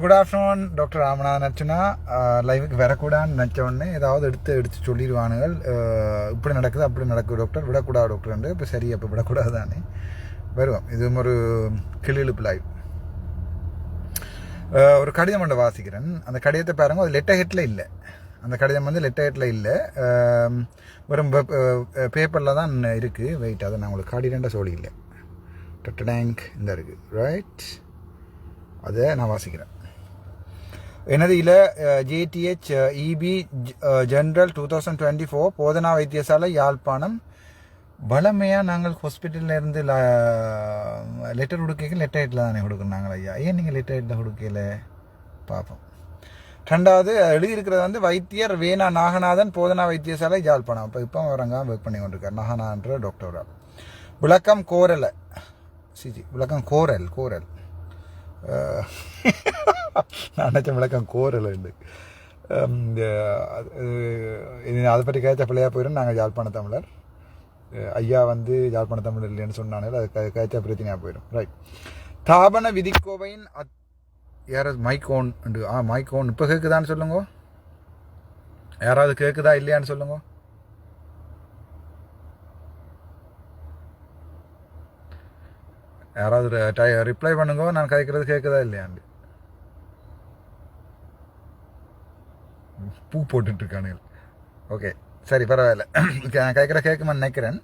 Good afternoon doctor Ramanathan Archana லைவுக்கு வரக்கூடாதுன்னு நினச்ச உடனே ஏதாவது எடுத்து எடுத்து சொல்லிடுவானுங்கள் uh, இப்படி நடக்குது அப்படி நடக்குது டாக்டர் விடக்கூடாது டாக்டர் இப்போ சரி அப்போ விடக்கூடாது தானே. வருவோம். இதுவும் ஒரு கிளிழுப்பு லைவ் uh, ஒரு கடிதம் ஒன்று வாசிக்கிறேன். அந்த கடிதத்தை பாருங்க. அது லெட்டர் ஹெட்டில் இல்லை. அந்த கடிதம் வந்து லெட்டர் ஹெட்டில் இல்லை. வெறும் பேப்பரில் uh, தான் இருக்குது வெயிட் அதை நான் உங்களுக்கு காடிரேண்ட சொல்லி இல்லை டேங்க் இந்த இருக்குது ரைட் அதை நான் வாசிக்கிறேன். எனது இல JDH EP general two thousand twenty four போதனா வைத்தியசாலை யாழ்ப்பாணம். வளமையாக நாங்கள் ஹாஸ்பிட்டலில் இருந்து லெட்டர் கொடுக்க லெட்டர் ஹெட்டில் தானே கொடுக்குறாங்களா ஐயா? ஏன் நீங்கள் லெட்டர் ஹெட்டில் கொடுக்கல? பார்ப்போம் ரெண்டாவது எழுதியிருக்கிறது வந்து வைத்தியர் வேணா நாகநாதன் போதனா வைத்தியசாலை யாழ்ப்பாணம். அப்போ இப்போ அவரங்க ஒர்க் பண்ணி கொண்டிருக்கார் நாகநாதன்ற டாக்டராக விளக்கம் கோரலை. சிஜி விளக்கம் கோரல் கோரல். அஹ், நான் விளக்கம் கோரல் உண்டு இந்த, அது, இது அதை பற்றி கேட்ட பிள்ளையாக போயிடும் நாங்கள் யாழ்ப்பாண தமிழர் ஐயா வந்து யாழ்ப்பாண தமிழர் இல்லைன்னு சொன்னானே அது கே- பிரச்சனையாக போயிடும் ரைட் தாபன விதிக்கோவையின் அத் யாராவது மைக்கோன் உண்டு ஆ மைக்கோன் இப்போ கேட்குதான்னு சொல்லுங்க யாராவது கேட்குதா இல்லையான்னு சொல்லுங்க யாராவது ரிப்ளை பண்ணுங்க நான் கேட்குறது கேட்குதா இல்லையாண்டு பூ போட்டுட்டு இருக்கானுங்க ஓகே சரி பரவாயில்ல. நான் கேட்குற கேட்குமான்னு நினைக்கிறேன்.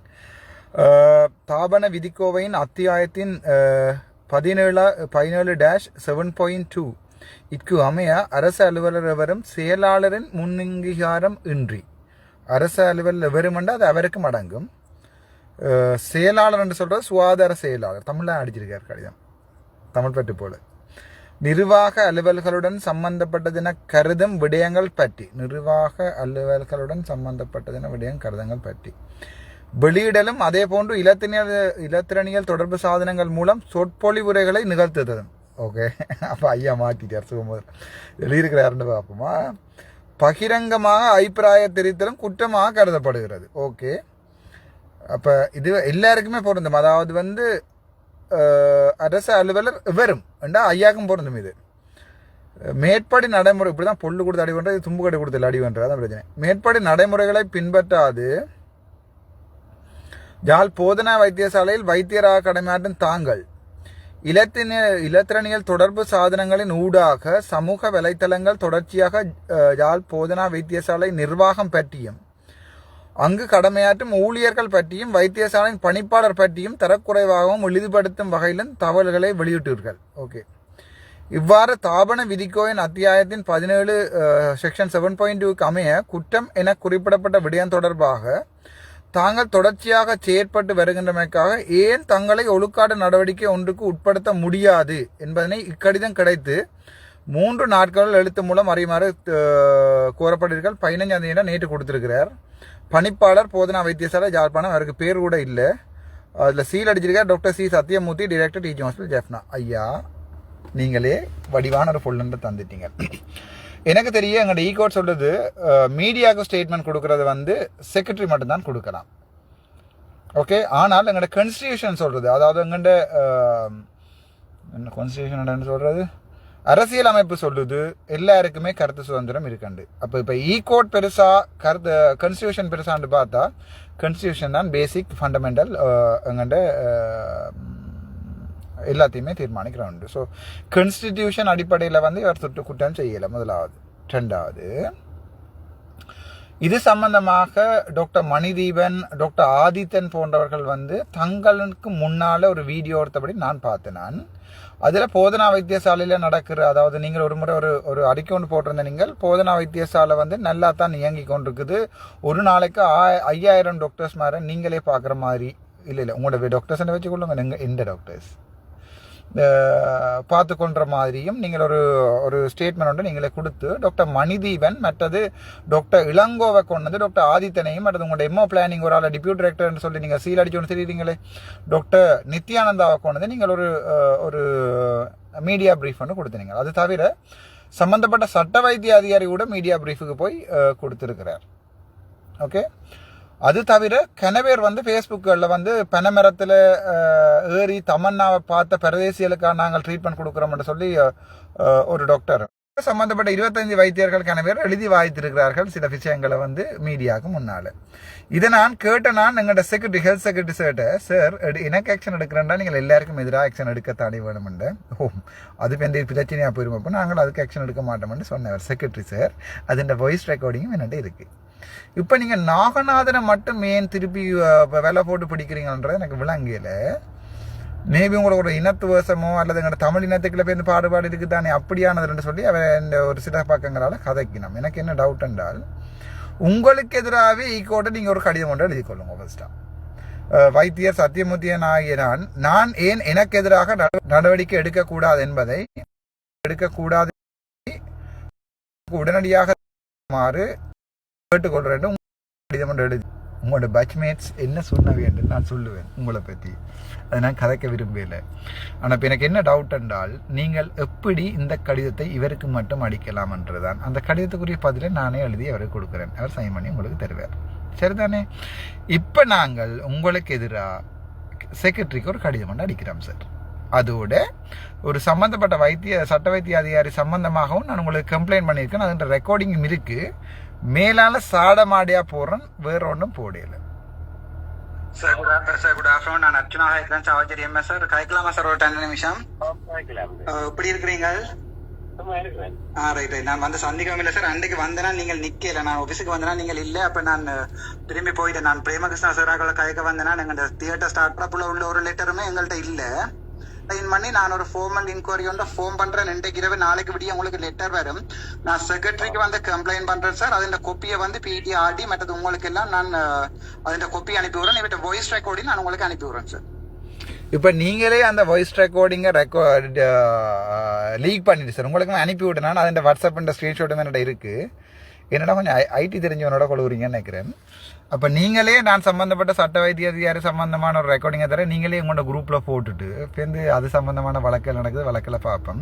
தாபன விதிக்கோவையின் அத்தியாயத்தின் பதினேழா பதினேழு டேஷ் செவன் பாயிண்ட் டூ இக்கு அமைய அரசு அலுவலர் எவரும் செயலாளரின் முன்னங்கீகாரம் இன்றி. அரசு அலுவலர் எவருமெண்டா அது அவருக்கும் அடங்கும் செயலாளர் என்று சொல்கிறது சுகாதார செயலாளர். தமிழில் அடிச்சிருக்கார் கடிதம். தமிழ் பற்றி போல நிர்வாக அலுவல்களுடன் சம்பந்தப்பட்டதென கருதும் விடயங்கள் பற்றி. நிர்வாக அலுவல்களுடன் சம்பந்தப்பட்டதென விடயம் கருதங்கள் பற்றி. வெளியிடலும் அதே போன்று இலத்தினியல் இலத்திரணியல் தொடர்பு சாதனங்கள் மூலம் சொற்பொழிவுரைகளை நிகழ்த்துதலும். ஓகே அப்போ ஐயா மாட்டிட்டார் சுகமோதர் எழுதியிருக்கிறாருன்னு பார்ப்போமா? பகிரங்கமாக அபிப்பிராய தெரிவித்தலும் குற்றமாக கருதப்படுகிறது. ஓகே அப்போ இது எல்லாருக்குமே பொருந்தும். அதாவது வந்து அரசு அலுவலர் வெறும் என்றா ஐயாக்கும் பொருந்தும் இது? மேற்படி நடைமுறை இப்படி தான் பொல்லு கொடுத்து அடி பண்ணுறது தும்பு கடை கொடுத்து அடி பண்ணுறது அதான் பிரச்சனை. மேற்படி நடைமுறைகளை பின்பற்றாது ஜால் போதனா வைத்தியசாலையில் வைத்தியராக கடமையாற்றும் தாங்கள் இலத்தின இலத்திரனியல் தொடர்பு சாதனங்களின் ஊடாக சமூக வலைத்தளங்கள் தொடர்ச்சியாக ஜால் போதனா வைத்தியசாலை நிர்வாகம் பற்றியும் அங்கு கடமையாற்றும் ஊழியர்கள் பற்றியும் வைத்தியசாலையின் பணிப்பாளர் பற்றியும் தரக்குறைவாகவும் இழிவுபடுத்தும் வகையிலும் தகவல்களை வெளியிட்டீர்கள். ஓகே. இவ்வாறு தாபன விதிக்கோயின் அத்தியாயத்தின் பதினேழு செக்ஷன் செவன் பாயிண்ட் டூக்கு அமைய குற்றம் என குறிப்பிடப்பட்ட விடயம் தொடர்பாக தாங்கள் தொடர்ச்சியாக செயற்பட்டு வருகின்றமைக்காக ஏன் தங்களை ஒழுக்காடு நடவடிக்கை ஒன்றுக்கு உட்படுத்த முடியாது என்பதனை இக்கடிதம் கிடைத்து மூன்று நாட்கள் எழுத்து மூலம் அறியுமாறு அஹ், பதினஞ்சாம் தேதி நேற்று கொடுத்திருக்கிறார். பணிப்பாளர் போதனா வைத்தியசாலை ஜாழ்ப்பாணம் அவருக்கு பேர் கூட இல்லை. அதில் seal அடிச்சிருக்கார் doctor C. Sathyamoorthy director teaching hospital Jaffna. ஐயா நீங்களே வடிவான ஒரு பொருள் தந்துட்டீங்க. எனக்கு தெரிய எங்களோட ஈகோட் e சொல்கிறது மீடியாவுக்கு ஸ்டேட்மெண்ட் கொடுக்கறது வந்து செக்ரட்டரி மட்டும்தான் கொடுக்கலாம். ஓகே ஆனால் எங்களோட கன்ஸ்டியூஷன் சொல்கிறது அதாவது எங்கள்கிட்ட என்ன கான்ஸ்டியூஷன் என்ன சொல்கிறது அரசியல் அமைப்பு சொல்லுது எல்லாருக்குமே கருத்து சுதந்திரம் இருக்குண்டு. அப்போ இப்போ ஈ e கோட் பெருசா கருத்து கன்ஸ்டியூஷன் பெருசான்னு பார்த்தா கன்ஸ்டியூஷன் தான் பேசிக் ஃபண்டமெண்டல் எங்கள்ட எல்லாத்தையுமே தீர்மானிக்கிற உண்டு ஸோ கன்ஸ்டிடியூஷன் அடிப்படையில் வந்து இவர் தொட்டு குற்றம் செய்யலை முதலாவது. ரெண்டாவது இது சம்பந்தமாக டாக்டர் மணிதீபன் டாக்டர் ஆதித்தன் போன்றவர்கள் வந்து தங்களுக்கு முன்னால் ஒரு வீடியோ எடுத்தபடி நான் பார்த்தேன் நான். அதில் போதனா வைத்தியசாலையில் நடக்கிற அதாவது நீங்கள் ஒரு முறை ஒரு ஒரு அறிக்கை ஒன்று போட்டிருந்த நீங்கள் போதனா வைத்தியசாலை வந்து நல்லா தான் இயங்கி கொண்டிருக்குது. ஒரு நாளைக்கு ஆ- ஐயாயிரம் டாக்டர்ஸ் மாதிரி நீங்களே பார்க்குற மாதிரி இல்லை இல்லை உங்களோட டாக்டர்ஸ் வச்சுக்கொள்ளுங்க நீங்கள் இந்த டாக்டர்ஸ் பார்த்து கொண்ட மாதிரியும் நீங்கள் ஒரு ஒரு ஸ்டேட்மெண்ட் ஒன்று நீங்களே கொடுத்து டாக்டர் மணிதீபன் மற்றது டாக்டர் இளங்கோவை கொண்டது டாக்டர் ஆதித்தனையும் மற்றது உங்களோட எம்ஓ பிளானிங் ஒரு ஆள் டிப்யூட் டைரக்டர்னு சொல்லி நீங்கள் சீல் அடிச்சு ஒன்று தெரியுறீங்களே டாக்டர் நித்யானந்தாவை கொண்டது நீங்கள் ஒரு ஒரு மீடியா ப்ரீஃப் ஒன்று கொடுத்தீங்க அது தவிர சம்பந்தப்பட்ட சட்ட வைத்திய அதிகாரி கூட மீடியா ப்ரீஃபுக்கு போய் கொடுத்துருக்கிறார். ஓகே அது தவிர கெனவேர் வந்து ஃபேஸ்புக்கில் வந்து பனைமரத்தில் ஏறி தமன்னாவை பார்த்த பிரதேசிகளுக்காக நாங்கள் ட்ரீட்மெண்ட் கொடுக்குறோம்னு சொல்லி ஒரு டாக்டர் சம்பந்தப்பட்ட இருபத்தஞ்சு வைத்தியர்கள் கெனவேர் எழுதி வாய்த்திருக்கிறார்கள் சில விஷயங்களை வந்து மீடியாவுக்கு முன்னால். இதை நான் கேட்ட நான் எங்களோட செக்ரட்டரி ஹெல்த் செக்ரட்டரி சார்ட்ட சார் எனக்கு ஆக்ஷன் எடுக்கிறேன்டா. நீங்கள் எல்லாருக்கும் எதிராக ஆக்ஷன் எடுக்க தடை வேணுமெண்டு. ஓ அது எந்த பிரச்சனையாக போயிடும் அப்போ நாங்கள் அதுக்கு ஆக்ஷன் எடுக்க மாட்டோம்னு சொன்னவர் செக்ரட்டரி சார் அதுன்ற வாய்ஸ் ரெக்கார்டிங்கும் என்னட்ட இருக்குது இப்போ நீங்கள் நாகநாதனை மட்டும் ஏன் திருப்பி வெலை விலை போட்டு பிடிக்கிறீங்கன்றது எனக்கு விளங்கலை. மேபி உங்களோட இனத்துவசமோ அல்லது எங்களோட தமிழ் இனத்துக்குள்ள பேருந்து பாடுபாடு இருக்குதானே அப்படியானதுன்னு சொல்லி அவன் இந்த ஒரு சில பக்கங்களால் கதைக்கணும். எனக்கு என்ன டவுட் என்றால் உங்களுக்கு எதிராகவே e ஈக்கோட்டை நீங்கள் ஒரு கடிதம் ஒன்று எழுதி கொள்ளுங்க ஃபர்ஸ்ட்டாக வைத்தியர் சத்தியமூர்த்தியன் ஆகிய நான் நான் ஏன் எனக்கு எதிராக நட- நடவடிக்கை எடுக்கக்கூடாது என்பதை எடுக்கக்கூடாது உடனடியாக மாறு கேட்டுக்கொள்றேன் கடிதம் எழுதி. உங்களோட பேட்ச்மேட்ஸ் என்ன சொன்ன வேண்டும் நான் சொல்லுவேன் உங்களை பற்றி அதை நான் கதைக்க விரும்பல ஆனால் இப்போ எனக்கு என்ன டவுட் என்றால் நீங்கள் எப்படி இந்த கடிதத்தை இவருக்கு மட்டும் அடிக்கலாம் என்றுதான். அந்த கடிதத்துக்குரிய பதிலை நானே எழுதி அவருக்கு கொடுக்குறேன். அவர் சைன் பண்ணி உங்களுக்கு தருவார். சரிதானே? இப்போ நாங்கள் உங்களுக்கு எதிராக செக்ரட்டரிக்கு ஒரு கடிதம் ஒன்று அடிக்கிறோம் சார் அதோட ஒரு சம்மந்தப்பட்ட வைத்திய சட்ட வைத்திய அதிகாரி சம்பந்தமாகவும் நான் உங்களுக்கு கம்ப்ளைண்ட் பண்ணியிருக்கேன். அதுன்ற ரெக்கார்டிங்கும் இருக்குது மேலால சாடமாடியா போடுறேன் வேற ஒன்றும் போடையில sir good after sir good afternoon நான் அர்ச்சனா ஹைக்ரன் சாவச்சேரி எம்எஸ் சார் கலைக்கலாமா சார் ஒரு டென் நிமிஷம்? எப்படி இருக்கிறீங்க? ஆ ரைட் ரைட் நான் வந்து சந்திக்கவும் இல்லை சார் அன்றைக்கு வந்தேனா நீங்கள் நிக்கல. நான் ஆஃபீஸுக்கு வந்தேனா நீங்கள் இல்லை. அப்ப நான் திரும்பி போயிட்டேன். நான் பிரேமகிருஷ்ணா சாராக்களை கதைக்க வந்தேனா இந்த தியேட்டர் ஸ்டார்ட் பண்ண உள்ள ஒரு லெட்டருமே எங்கள்கிட்ட இல்லை. சைன் பண்ணி நான் ஒரு ஃபோம் அண்ட் இன்கொயரி வந்து ஃபோன் பண்றேன். இன்றைக்கு இரவு நாளைக்கு விடிய உங்களுக்கு லெட்டர் வரும். நான் செக்ரட்டரிக்கு வந்து கம்ப்ளைண்ட் பண்றேன் சார் அதின் கொப்பியை வந்து பிடி ஆடி மற்றது உங்களுக்கு எல்லாம் நான் அதின் கொப்பி அனுப்பி விடுறேன். இவட்ட வாய்ஸ் ரெக்கார்டிங் நான் உங்களுக்கு அனுப்பி விடுறேன் சார் இப்போ நீங்களே அந்த வாய்ஸ் ரெக்கார்டிங்கை ரெக்கார்ட் லீக் பண்ணிட்டு சார் உங்களுக்கு நான் அனுப்பி விட்டேன். நான் அதில் வாட்ஸ்அப் ஸ்க்ரீன்ஷாட்டும் என்கிட்ட இருக்குது என்னடா கொஞ்சம் ஐடி தெரிஞ்சவனோட கொழுவுறீங்கன்னு நினைக்கிறேன். அப்போ நீங்களே நான் சம்மந்தப்பட்ட சட்ட வைத்திய அதிகாரி சம்மந்தமான ஒரு ரெக்கார்டிங்கை தர நீங்களே உங்களோட குரூப்பில் போட்டுட்டு சேர்ந்து அது சம்மந்தமான வழக்கில் நடக்குது வழக்கில் பார்ப்போம்.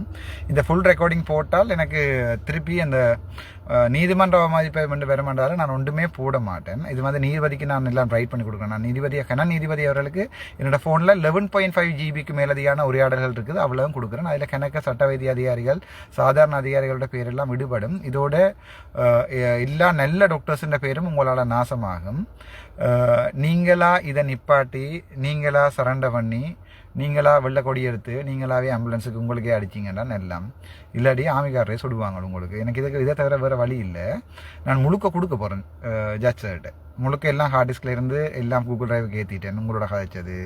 இந்த ஃபுல் ரெக்கார்டிங் போட்டால் எனக்கு திருப்பி அந்த நீதிமன்ற மதிப்பை வந்து பெறமாட்டாலும் நான் ஒன்றுமே போட மாட்டேன். இது வந்து நீதிபதிக்கு நான் எல்லாம் ரைட் பண்ணி கொடுக்குறேன். நான் நீதிபதி கன நீதிபதி அவர்களுக்கு என்னோட ஃபோனில் லெவன் பாயிண்ட் ஃபைவ் ஜிபிக்கு மேலதிகான உரையாடல்கள் இருக்குது அவ்வளவும் கொடுக்குறேன். அதில் கணக்க சட்ட வைத்திய அதிகாரிகள் சாதாரண அதிகாரிகளோட பேரெல்லாம் விடுபடும். இதோட எல்லா நல்ல டாக்டர்ஸுன்ற பேரும் உங்களால் நாசமாகும். நீங்களா இதை நிப்பாட்டி நீங்களா சரண்டை பண்ணி நீங்களா வெள்ளை கொடி எடுத்து நீங்களாவே ஆம்புலன்ஸுக்கு உங்களுக்கே அடிச்சிங்கன்னா எல்லாம் இல்லாட்டி ஆமிகாரரே சுடுவாங்க உங்களுக்கு. எனக்கு இதுக்கு இதை தவிர வேறு வழி இல்லை. நான் முழுக்க கொடுக்க போகிறேன் ஜட்ஜர்கிட்ட முழுக்க எல்லாம் ஹார்ட் டிஸ்கில் இருந்து எல்லாம் கூகுள் டிரைவுக்கு ஏற்றிட்டேன் உங்களோட கதைச்சது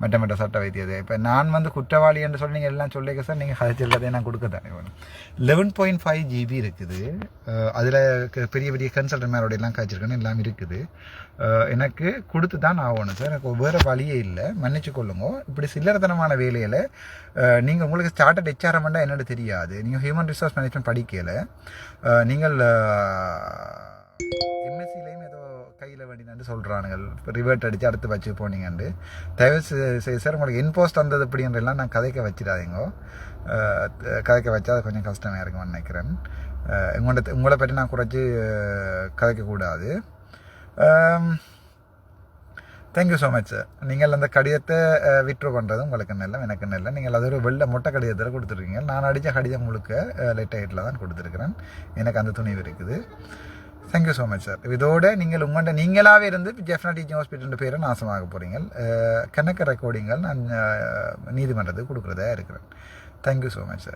மெட்ட மெட்ட சட்டை வைத்தியது. இப்போ நான் வந்து குற்றவாளி என்று சொல்லி நீங்கள் எல்லாம் சொல்லிக்க சார் நீங்கள் கதைச்சதை நான் கொடுக்க தானே வேணும் லெவன் பாயிண்ட் ஃபைவ் ஜிபி இருக்குது அதில் பெரிய பெரிய கன்சல்டன் மேலோட எல்லாம் காய்ச்சிருக்கேன்னு எல்லாம் இருக்குது. எனக்கு கொடுத்து தான் ஆகணும் சார். எனக்கு வேறு வழியே இல்லை. மன்னிச்சு கொள்ளுங்க. இப்படி சில்லறத்தனமான வேலையில் நீங்கள் உங்களுக்கு ஸ்டார்டட் ஹெச்ஆர்எம் என்னன்னு தெரியாது. நீங்கள் ஹியூமன் ரிசோர்ஸ் மேனேஜ்மெண்ட் படிக்கலை. நீங்கள் எம்எஸ்சிலையும் ஏதோ கையில் வேண்டினு சொல்கிறானுங்க ரிவர்ட் அடித்து அடுத்து வச்சு போனீங்கண்டு. தயவு செ- செய்து சார் உங்களுக்கு இன்போஸ்ட் வந்தது அப்படின்றலாம் நான் கதைக்க வச்சிடாதீங்கோ. கதைக்க வச்சா அது கொஞ்சம் கஷ்டமாக இருக்கும்னு நினைக்கிறேன். அஹ், உங்களை பற்றி நான் குறைச்சி கதைக்கக்கூடாது thank you so much sir நீங்கள் அந்த கடிதத்தை விட்ரு பண்ணுறது உங்களுக்கு நல்ல எனக்கு நல்ல. நீங்கள் அது ஒரு வெள்ளை மொட்டை கடிதத்தில் கொடுத்துருக்கீங்க. நான் அடித்த கடிதம் முழுக்க லெட்டர் ஹைட்டில் தான் கொடுத்துருக்குறேன். எனக்கு அந்த துணிவு இருக்குது. தேங்க்யூ ஸோ மச் சார் இதோட நீங்கள் உங்கள்கிட்ட நீங்களாகவே இருந்து ஜெஃப்னா டீச்சிங் ஹாஸ்பிட்டல் பேரை நாசமாக போகிறீங்க கணக்கு ரெக்கார்டிங்கள் நான் நீதிமன்றத்துக்கு கொடுக்குறதா இருக்கிறேன் தேங்க்யூ ஸோ மச் சார்